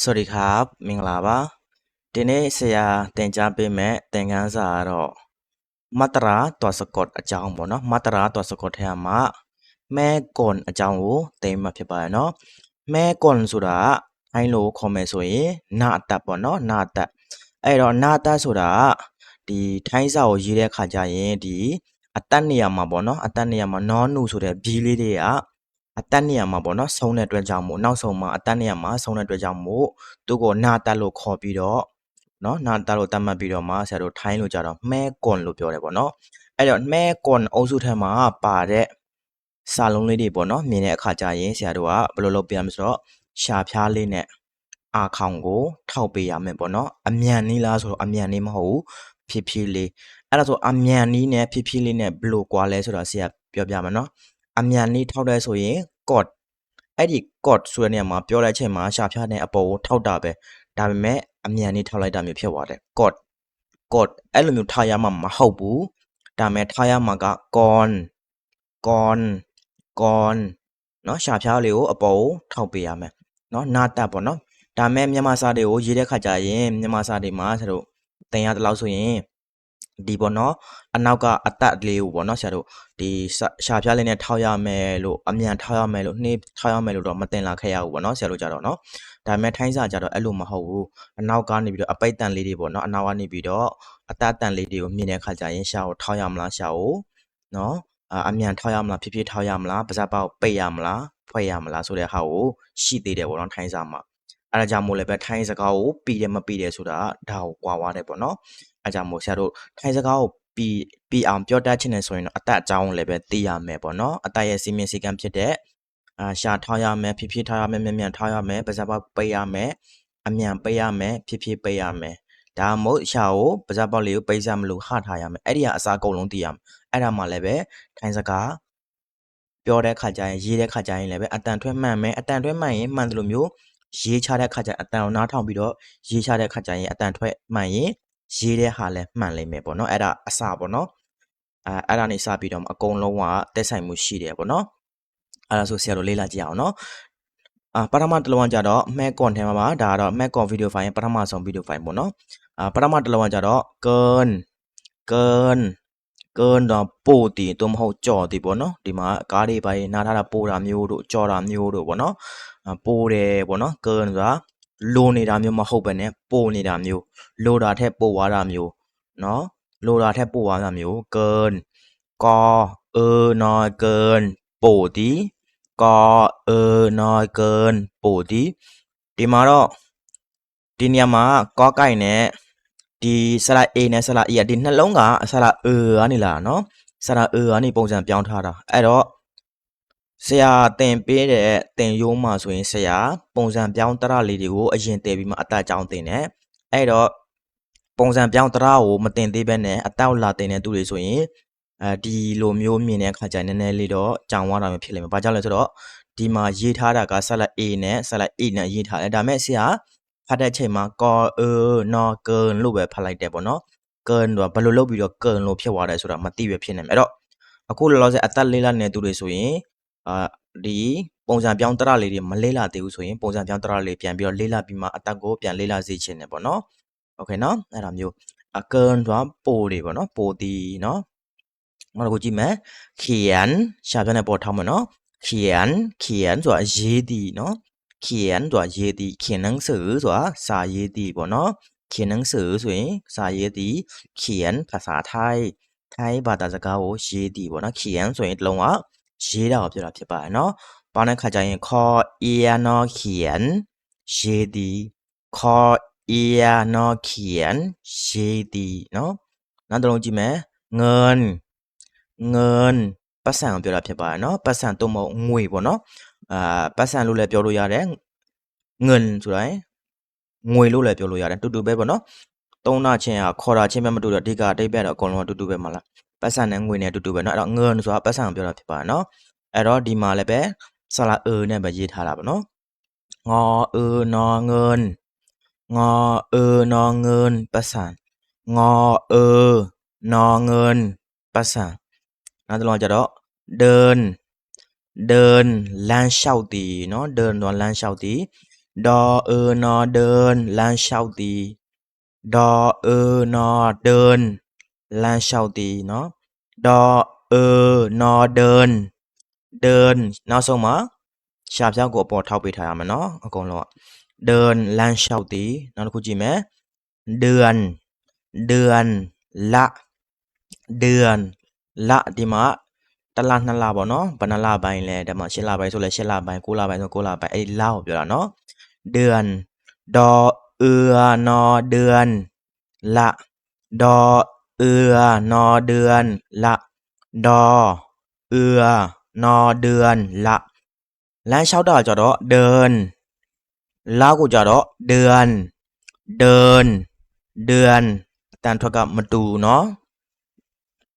สวัสดีครับမင်္ဂလာပါဒီနေ့ဆရာသင်ကြားပေးမယ့်သင်ခန်းစာကတော့မတရာတော်စကော့အကြောင်းပေါ့နော်မတရာတော်စကော့ထဲမှာမဲကွန်အကြောင်းကိုသင်မှာဖြစ်ပါရဲ့နော်မဲကွန်ဆိုတာအိုင်းလို့ခေါ်မယ်ဆိုရင်နာအတက်ပေါ့နော်နာအတက်အဲ့တော့နာအတက်ဆိုတာဒီထိုင်းစာကိုရေးတဲ့ခါကျရင်ဒီအတက်နေရာမှာပေါ့နော်အတက်နေရာမှာနောနုဆိုတဲ့ဘီလေးတွေက အတက်နေရာမှာပေါ့နော်ဆုံးတဲ့အတွက်ကြောင့်မို့နောက်ဆုံးမှာအတက်နေရာမှာဆုံးတဲ့အတွက်ကြောင့်မို့သူ့ကိုနာတက်လို့ခေါ်ပြီးတော့နော်နာတက်လို့တတ်မှတ်ပြီးတော့မှဆရာတို့ထိုင်းလို့ကြတော့မဲကွန်လို့ပြောတယ်ပေါ့နော်အဲ့တော့မဲကွန်အုပ်စုထဲမှာပါတဲ့စာလုံးလေးတွေပေါ့နော်မြင်တဲ့အခါကျရင်ဆရာတို့ကဘယ်လိုလုပ်ပြရမလဲဆိုတော့ရှာဖျားလေးနဲ့အာခေါင်ကိုထောက်ပေးရမယ်ပေါ့နော်အမြန်နီးလားဆိုတော့အမြန်နီးမဟုတ်ဘူးဖြည်းဖြည်းလေးအဲ့ဒါဆိုအမြန်နီးနဲ့ဖြည်းဖြည်းလေးနဲ့ဘယ်လိုကွာလဲဆိုတော့ဆရာပြောပြမယ်နော် အမြန်လေးထောက်တဲ့ဆိုရင် cod အဲ့ဒီ cod ဆိုတဲ့နေရာမှာပြောတဲ့အချိန်မှာရှာဖျားတဲ့အပေါ်ကိုထောက်တာပဲဒါပေမဲ့အမြန်လေးထောက်လိုက်တာမျိုးဖြစ်သွားတယ် cod cod အဲ့လိုမျိုးထားရမှာမဟုတ်ဘူးဒါပေမဲ့ထားရမှာက con con con เนาะရှာဖျားလေးကိုအပေါ်ကိုထောက်ပေးရမယ်เนาะနာတက်ပေါ့เนาะဒါပေမဲ့မြန်မာစာတွေကိုရေးတဲ့ခါကျရင်မြန်မာစာတွေမှာဆိုတော့တင်ရတဲ့လောက်ဆိုရင် ဒီပေါ့နော်အနောက်ကအတက်လေးကိုပေါ့နော်ဆရာတို့ဒီရှာဖျားလေးနဲ့ထောက်ရမယ်လို့အမြန်ထောက်ရမယ်လို့နှေးထောက်ရမယ်လို့တော့မတင်လာခဲ့ရဘူးပေါ့နော်ဆရာတို့ကြတော့နော်ဒါပေမဲ့ထိုင်းစာကြတော့အဲ့လိုမဟုတ်ဘူးအနောက်ကနေပြီးတော့အပိတ်တန်လေးတွေပေါ့နော်အနောက်ကနေပြီးတော့အတက်တန်လေးတွေကိုမြင်တဲ့အခါကျရင်ရှာကိုထောက်ရမလားရှာကိုနော်အမြန်ထောက်ရမလားဖြည်းဖြည်းထောက်ရမလားပါးစပ်ပေါက်ပိတ်ရမလားဖွဲ့ရမလားဆိုတဲ့ဟာကိုရှိသေးတယ်ပေါ့နော်ထိုင်းစာမှာ အဲ့ဒါကြောင့်မို့လည်းပဲထိုင်းစကားကိုပြီးတယ်မပြီးတယ်ဆိုတာဒါကိုကွာသွားတယ်ပေါ့နော်အဲ့ကြောင့်မို့ဆရာတို့ထိုင်းစကားကိုပြီးပြီးအောင်ပြောတတ်ချင်တယ်ဆိုရင်တော့အသက်အကြောင်းလည်းပဲသိရမယ်ပေါ့နော်အသက်ရဲ့စီမင်းစည်းကမ်းဖြစ်တဲ့အာရှာထားရမယ်ဖြည်းဖြည်းထားရမယ်မြန်မြန်ထားရမယ်ပါဇက်ပေါက်ပိတ်ရမယ်အမြန်ပိတ်ရမယ်ဖြည်းဖြည်းပိတ်ရမယ်ဒါမှမဟုတ်ရှာကိုပါဇက်ပေါက်လေးကိုပိတ်စမလို့ဟထားရမယ်အဲ့ဒီကအစားအကုန်လုံးသိရမယ်အဲ့ဒါမှလည်းပဲထိုင်းစကားပြောတဲ့ခါကျရင်ရေးတဲ့ခါကျရင်လည်းပဲအတန်ထွက်မှန်မယ်အတန်ထွက်မှန်ရင်မှန်တယ်လို့မျိုး ရေးချတဲ့ခါကျရင်အတန်ကိုနားထောင်ပြီးတော့ရေးချတဲ့ခါကျရင်အတန်ထွက်မှန်ရင်ရေးတဲ့ဟာလည်းမှန်လိမ့်မယ်ပေါ့နော်အဲ့ဒါအစပေါ့နော်အဲအဲ့ဒါနေစပြီးတော့အကုန်လုံးကတက်ဆိုင်မှုရှိတယ်ပေါ့နော်အဲ့ဒါဆိုဆရာတို့လေ့လာကြည့်အောင်နော်အာပထမတစ်လုံးကကြတော့ Mac con ထဲမှာပါဒါကတော့ Mac con video file ရဲ့ပထမဆုံး video file ပေါ့နော်အာပထမတစ်လုံးကကြတော့ gun gun gun တော့ပို့တည်တော့မဟုတ်ကြော်တည်ပေါ့နော်ဒီမှာကားတွေပိုင်းနားထားတာပို့တာမျိုးတို့ကြော်တာမျိုးတို့ပေါ့နော်အာ ပို့တယ်ပေါ့နော် gun ဆိုတာလိုနေတာမျိုးမဟုတ်ပဲねပို့နေတာမျိုးလိုတာထက်ပို့သွားတာမျိုးเนาะလိုတာထက်ပို့သွားတာမျိုး เกินกอเออนอยเกินပို့ဒီกอเออนอยเกินပို့ဒီဒီမှာတော့ဒီနေရာမှာကောကိုက်နဲ့ဒီဆရာ A နဲ့ဆရာ E อ่ะဒီနှလုံးကဆရာ E ကနေလာเนาะဆရာ E ကနေပုံစံပြောင်းထားတာအဲ့တော့ ဆရာတင်ပေးတဲ့တင်ရိုးမှာဆိုရင်ဆရာပုံစံပြောင်းတရလေးတွေကိုအရင်တည်ပြီးမှအတက်ကြောင်းတင်တယ်အဲ့တော့ပုံစံပြောင်းတရကိုမတင်သေးဘဲနဲ့အတက်လာတင်တဲ့သူတွေဆိုရင်အဲဒီလိုမျိုးမြင်တဲ့အခါကျရင်နည်းနည်းလေးတော့ကြောင်သွားတာမျိုးဖြစ်လိမ့်မယ်။ဘာကြောင့်လဲဆိုတော့ဒီမှာရေးထားတာကဆက်လက် A နဲ့ဆက်လက် E နဲ့ရေးထားတယ်။ဒါပေမဲ့ဆရာဖတ်တဲ့အချိန်မှာကောအနော်ကွန်လို့ပဲဖတ်လိုက်တယ်ပေါ့နော်။ကွန်တော့ဘယ်လိုလုပ်ပြီးတော့ကွန်လို့ဖြစ်သွားတယ်ဆိုတာမသိပဲဖြစ်နေမယ်။အဲ့တော့အခုလောလောဆယ်အသက်လေးလာနေတဲ့သူတွေဆိုရင် အာဒီပုံစံပြောင်းတရလေးတွေမလေးလာသေးဘူးဆိုရင်ပုံစံပြောင်းတရလေးပြန်ပြီးတော့လေးလာပြီးမှအတက်ကိုပြန်လေးလာစေချင်တယ်ပေါ့နော်။ Okay နော်အဲ့ဒါမျိုးအကွန်တော့ပိုတွေပေါ့နော်ပိုတီနော်နောက်တစ်ခုကြည့်မယ်เขียนရှာပြတဲ့ပေါ်ထောင်းမယ်နော်เขียนเขียนဆိုတာရေးသည်နော်เขียนဆိုတာရေးသည်เขียนหนังสือဆိုတာစာရေးသည်ပေါ့နော်เขียนหนังสือဆိုရင်စာရေးသည်เขียนภาษาไทยထိုင်းဘာသာစကားကိုရေးသည်ပေါ့နော်เขียนဆိုရင်တလုံးက ရေးတာကိုပြောတာဖြစ်ပါတယ်နော်။ပေါင်းတဲ့ခါကျရင် call ear no kien ရေးဒီ call ear no kien ရေးဒီနော်။နောက်တစ်လုံးကြည့်မယ်။ငန်ငန်ပတ်စံကိုပြောတာဖြစ်ပါတယ်နော်။ပတ်စံတော့မဟုတ်ငွေပေါ့နော်။အာပတ်စံလို့လည်းပြောလို့ရတယ်။ငန်ဆိုတိုင်းငွေလို့လည်းပြောလို့ရတယ်တူတူပဲပေါ့နော်။သုံးနာချင်းอ่ะခေါ်တာချင်းပဲမတူတော့အဓိကအတိတ်ပဲတော့အကုန်လုံးအတူတူပဲမလား။ ပတ်စံနဲ့ငွေနဲ့အတူတူပဲเนาะအဲ့တော့เงินဆိုတာပတ်စံကိုပြောတာဖြစ်ပါတယ်เนาะအဲ့တော့ဒီမှာလည်းပဲဆလာเอနဲ့ပဲရေးထားတာပေါ့เนาะงอเอนอเงินงอเอนอเงินပတ်စံงอเอนอเงินပတ်စံ နောက်တစ်လုံးကကြတော့เดินเดินလမ်းလျှောက်သည်เนาะเดินတော့လမ်းလျှောက်သည် ဒေါ်เออนอเดินလမ်းလျှောက်သည်ဒေါ်เออนอเดิน လမ်းလျှောက်သည်เนาะဒေါ်เออนอเดิน เดินနောက်ဆုံးမှာရှာပြောက်ကိုအပေါ်ထောက်ပေးထားရမယ်เนาะအကုန်လုံးကเดินလမ်းလျှောက်သည်နောက်တစ်ခုကြည့်မယ်เดือนเดือนละเดือนละဒီမှာတစ်လနှစ်လပေါ့နော်ဘယ်နှလပိုင်းလဲဒါမှရှစ်လပိုင်းဆိုလဲရှစ်လပိုင်းကိုးလပိုင်းဆိုကိုးလပိုင်းအဲ့ဒီလကိုပြောတာနော် เดือนดอเอือนอเดือนละดอ เอือนอเดือน ละ ดอ เอือนอเดือนละ และเช้าดอจอดอเดินลากูจอดอเดือน เดิน เดือน ตามทกับมาดูเนาะ